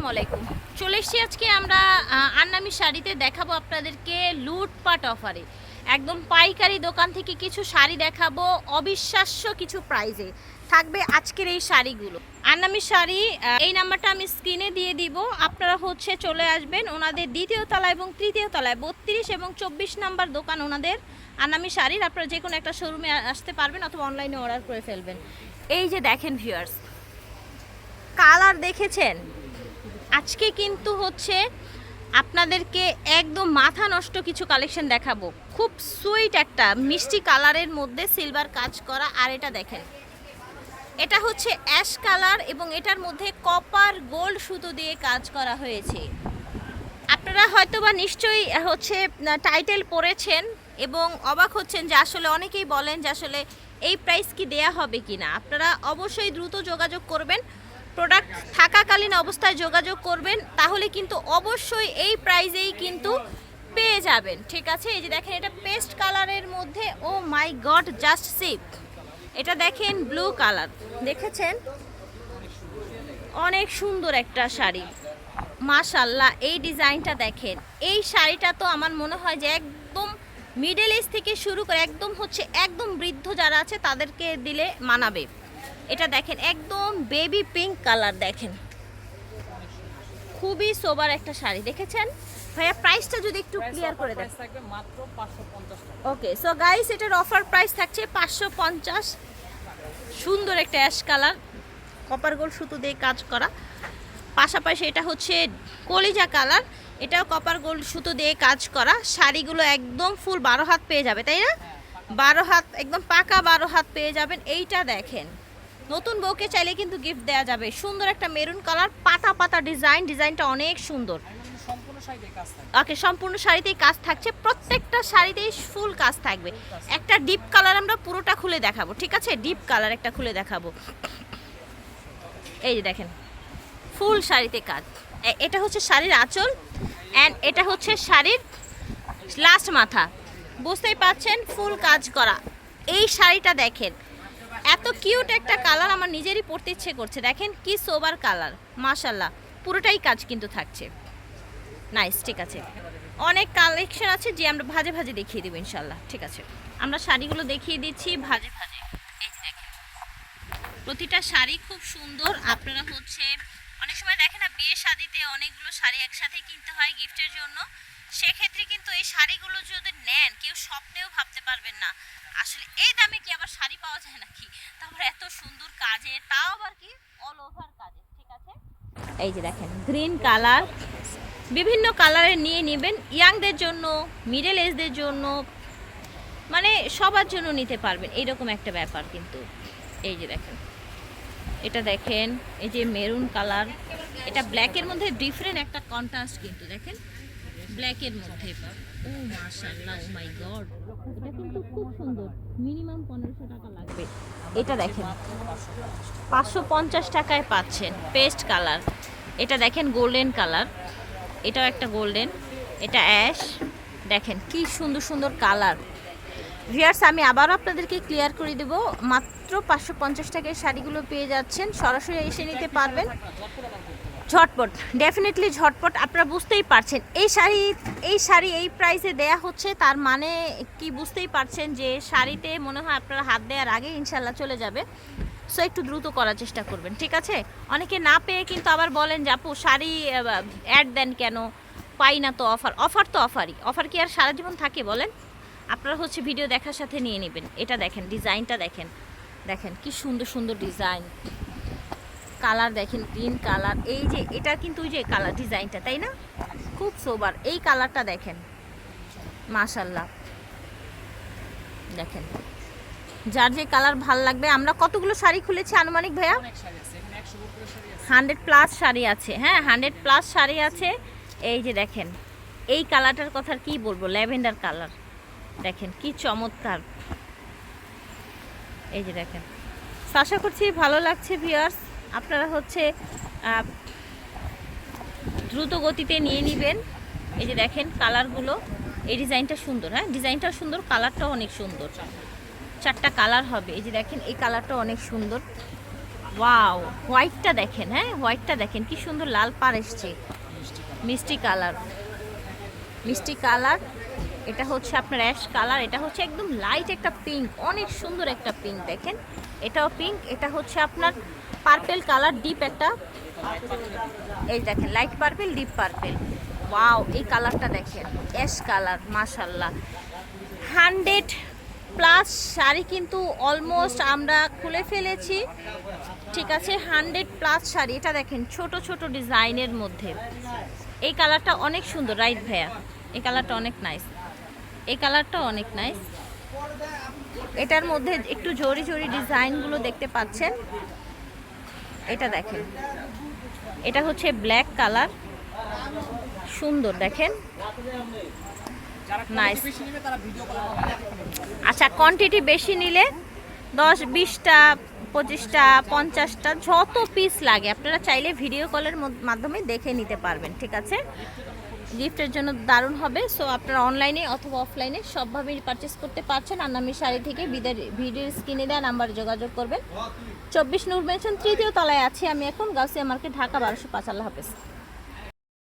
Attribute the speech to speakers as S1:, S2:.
S1: আসসালামাইকুম চলে এসেছি আজকে আমরা আন্নামি শাড়িতে দেখাবো আপনাদেরকে লুটপাট অফারে। একদম পাইকারি দোকান থেকে কিছু শাড়ি দেখাবো, অবিশ্বাস্য কিছু প্রাইজে। থাকবে আজকের এই শাড়িগুলো। আন্নামি শাড়ি এই নাম্বারটা আমি স্ক্রিনে দিয়ে দিব। আপনারা হচ্ছে চলে আসবেন ওনাদের দ্বিতীয় তলা এবং তৃতীয় তলায়। বত্রিশ এবং চব্বিশ নাম্বার দোকান ওনাদের আন্নামি শাড়ির। আপনারা যে কোনো একটা শোরুমে আসতে পারবেন অথবা অনলাইনে অর্ডার করে ফেলবেন। এই যে দেখেন ভিউয়ার্স কালার দেখেছেন? আজকে কিন্তু হচ্ছে আপনাদেরকে একদম মাথা নষ্ট কিছু কালেকশন দেখাবো। খুব সুইট একটা, মিষ্টি কালারের মধ্যে সিলভার কাজ করা। আর এটা দেখেন, এটা হচ্ছে অ্যাশ কালার এবং এটার মধ্যে কপার গোল্ড সুতো দিয়ে কাজ করা হয়েছে। আপনারা হয়তো বা নিশ্চয়ই হচ্ছে টাইটেল পড়েছেন এবং অবাক হচ্ছেন যে আসলে অনেকেই বলেন যে আসলে এই প্রাইস কি দেয়া হবে কি না আপনারা অবশ্যই দ্রুত যোগাযোগ করবেন। প্রোডাক্ট থাকাকালীন অবস্থায় যোগাযোগ করবেন, তাহলে কিন্তু অবশ্যই এই প্রাইজেই কিন্তু পেয়ে যাবেন। ঠিক আছে? এই যে দেখেন, এটা পেস্ট কালারের মধ্যে, oh my god, just sheep এটা দেখেন, ব্লু কালার। দেখেছেন? অনেক সুন্দর একটা শাড়ি। মাশাল্লাহ এই ডিজাইনটা দেখেন। এই শাড়িটা তো আমার মনে হয় যে একদম মিডল এজ থেকে শুরু করে একদম হচ্ছে একদম বৃদ্ধ যারা আছে, তাদেরকে দিলে মানাবে। এটা দেখেন, একদম বেবি পিঙ্ক কালার দেখেন। খুবই সোবার একটা শাড়ি দেখেছেন? ভাইয়া প্রাইসটা যদি একটু ক্লিয়ার করে দেন।
S2: মাত্র 550 টাকা।
S1: ওকে সো গাইস এটার অফার প্রাইস থাকছে পাঁচশো পঞ্চাশ। সুন্দর একটা অ্যাশ কালার কপার গোল্ড সুতো দিয়ে কাজ করা। পাশাপাশি এটা হচ্ছে কলিজা কালার এটাও কপার গোল্ড সুতো দিয়ে কাজ করা। শাড়িগুলো একদম ফুল বারো হাত পেয়ে যাবে তাই না? বারো হাত একদম পাকা বারো হাত পেয়ে যাবেন। এইটা দেখেন। নতুন বউকে চাইলে কিন্তু গিফট দেওয়া যাবে। সুন্দর একটা মেরুন কালার পাতা পাতা ডিজাইন ডিজাইনটা অনেক সুন্দর। ওকে, সম্পূর্ণ শাড়িতেই কাজ থাকছে। প্রত্যেকটা শাড়িতেই ফুল কাজ থাকবে। একটা ডিপ কালার আমরা পুরোটা খুলে দেখাবো, ঠিক আছে? ডিপ কালার একটা খুলে দেখাবো। এই যে দেখেন ফুল শাড়িতে কাজ। এটা হচ্ছে শাড়ির আঁচল অ্যান্ড এটা হচ্ছে শাড়ির লাস্ট মাথা। বুঝতেই পাচ্ছেন ফুল কাজ করা। এই শাড়িটা দেখেন এত কিউট একটা কালার আমার নিজেরই পড়তে ইচ্ছে করছে। দেখেন কি সোবার কালার মাশাল্লাহ পুরোটাই কাজ কিন্তু থাকছে। নাইস ঠিক আছে। অনেক কালেকশন আছে যে আমরা ভাজে ভাজে দেখিয়ে দেবো ইনশাল্লাহ ঠিক আছে। আমরা শাড়িগুলো দেখিয়ে দিচ্ছি ভাজে ভাজে। প্রতিটা শাড়ি খুব সুন্দর। আপনারা হচ্ছে, অনেক সময় দেখেন না, বিয়ে শাদিতে অনেকগুলো শাড়ি একসাথে কিনতে হয় গিফটের জন্য। সেক্ষেত্রে কিন্তু এই শাড়িগুলো যদি নেন, কেউ স্বপ্নেও ভাবতে পারবেন না। আসলে এই দামে কি আবার শাড়ি পাওয়া যায় নাকি? তারপর এত সুন্দর কাজে, তাও আবার কি? অল ওভার কাজে, ঠিক আছে? এই যে দেখেন গ্রিন কালার বিভিন্ন কালারের নিয়ে নেবেন ইয়াংদের জন্য মিডল এজদের জন্য মানে সবার জন্য নিতে পারবেন। এইরকম একটা ব্যাপার কিন্তু। এই যে দেখেন, এটা দেখেন, এই যে মেরুন কালার এটা ব্ল্যাকের মধ্যে ডিফারেন্ট একটা কন্ট্রাস্ট কিন্তু, দেখেন? ব্ল্যাকের মধ্যে। ও মাশাআল্লাহ, ও মাই গড। খুব সুন্দর, মিনিমাম লাগবে। এটা দেখেন, পাঁচশো পঞ্চাশ টাকায় পাচ্ছেন, পেস্ট কালার। এটা দেখেন গোল্ডেন কালার, এটাও একটা গোল্ডেন, এটা অ্যাশ। দেখেন কি সুন্দর সুন্দর কালার। ভিয়ার্স আমি আবারও আপনাদেরকে ক্লিয়ার করে দেবো, মাত্র পাঁচশো পঞ্চাশ টাকায় শাড়িগুলো পেয়ে যাচ্ছেন, সরাসরি এসে নিতে পারবেন। ঝটপট ডেফিনেটলি ঝটপট, আপনারা বুঝতেই পারছেন। এই শাড়ি এই শাড়ি এই প্রাইসে দেয়া হচ্ছে, তার মানে কি বুঝতেই পারছেন যে শাড়িতে মনে হয় আপনারা হাত দেওয়ার আগে ইনশাল্লাহ চলে যাবে। সো একটু দ্রুত করার চেষ্টা করবেন, ঠিক আছে? অনেকে না পেয়ে কিন্তু আবার বলেন যে, আপু, শাড়ি অ্যাড দেন কেন? পাই না তো অফার অফার তো অফারই অফার কি আর সারা জীবন থাকে, বলেন? আপনারা হচ্ছে ভিডিও দেখার সাথে নিয়ে নেবেন। এটা দেখেন ডিজাইনটা দেখেন। দেখেন, কি সুন্দর সুন্দর ডিজাইন কালার দেখেন গ্রিন কালার। এই যে এটা কিন্তু ওই যে কালার ডিজাইনটা তাই না? খুব সোবার এই কালারটা দেখেন মাশাল্লাহ দেখেন যার যে কালার ভালো লাগবে। আমরা কতগুলো শাড়ি খুলেছি আনুমানিক ভাইয়া?
S2: অনেক শাড়ি আছে এখানে 100 উপরে শাড়ি আছে।
S1: হান্ড্রেড প্লাস শাড়ি আছে। হ্যাঁ হান্ড্রেড প্লাস শাড়ি আছে। এই যে দেখেন এই কালারটার কথা কি বলব? Lavender colour. দেখেন কি চমৎকার। এই যে দেখেন আশা করছি ভালো লাগছে ভিউয়ার্স আপনারা হচ্ছে দ্রুত গতিতে নিয়ে নেবেন। এই যে দেখেন কালারগুলো, এই ডিজাইনটা সুন্দর হ্যাঁ? ডিজাইনটাও সুন্দর, কালারটাও অনেক সুন্দর। চারটা কালার হবে। এই যে দেখেন, এই কালারটা অনেক সুন্দর। ওয়াও, হোয়াইটটা দেখেন হ্যাঁ? হোয়াইটটা দেখেন, কি সুন্দর লাল পার এসছে। মিষ্টি কালার। মিষ্টি কালার, এটা হচ্ছে আপনার অ্যাশ কালার, এটা হচ্ছে একদম লাইট একটা পিঙ্ক, অনেক সুন্দর একটা পিঙ্ক দেখেন। এটাও পিঙ্ক, এটা হচ্ছে আপনার পার্পেল কালার ডিপ একটা। এই দেখেন light purple deep purple wow এই কালারটা দেখেন অ্যাশ কালার মাশাল্লাহ হান্ড্রেড প্লাস শাড়ি কিন্তু অলমোস্ট আমরা খুলে ফেলেছি। ঠিক আছে হান্ড্রেড প্লাস শাড়ি। এটা দেখেন, ছোট ছোট ডিজাইনের মধ্যে। এই কালারটা অনেক সুন্দর রাইট ভাইয়া? এই কালারটা অনেক নাইস এই কালারটা অনেক নাইস এটার মধ্যে একটু জরি জরি ডিজাইনগুলো দেখতে পাচ্ছেন। এটা দেখেন। এটা হচ্ছে ব্ল্যাক কালার সুন্দর, দেখেন।
S2: কলে
S1: আচ্ছা কোয়ান্টিটি বেশি নিলে দশ, বিশটা, পঁচিশটা, পঞ্চাশটা, যত পিস লাগে, আপনারা চাইলে ভিডিও কলের মাধ্যমে দেখে নিতে পারবেন, ঠিক আছে? গিফটের জন্য দারুণ হবে। সো আপনারা অনলাইনে অথবা অফলাইনে সবভাবেই পারচেস করতে পারছেন। আর আন্নামি শাড়ি থেকে বিদের ভিডিওর স্ক্রিনে দেওয়া নাম্বারে যোগাযোগ করবেন। চব্বিশ নূর মেনশন তৃতীয় তলায় আছি আমি এখন। গাউসিয়া মার্কেট ঢাকা, বারোশো পাঁচ আল্লাহ হাফেজ।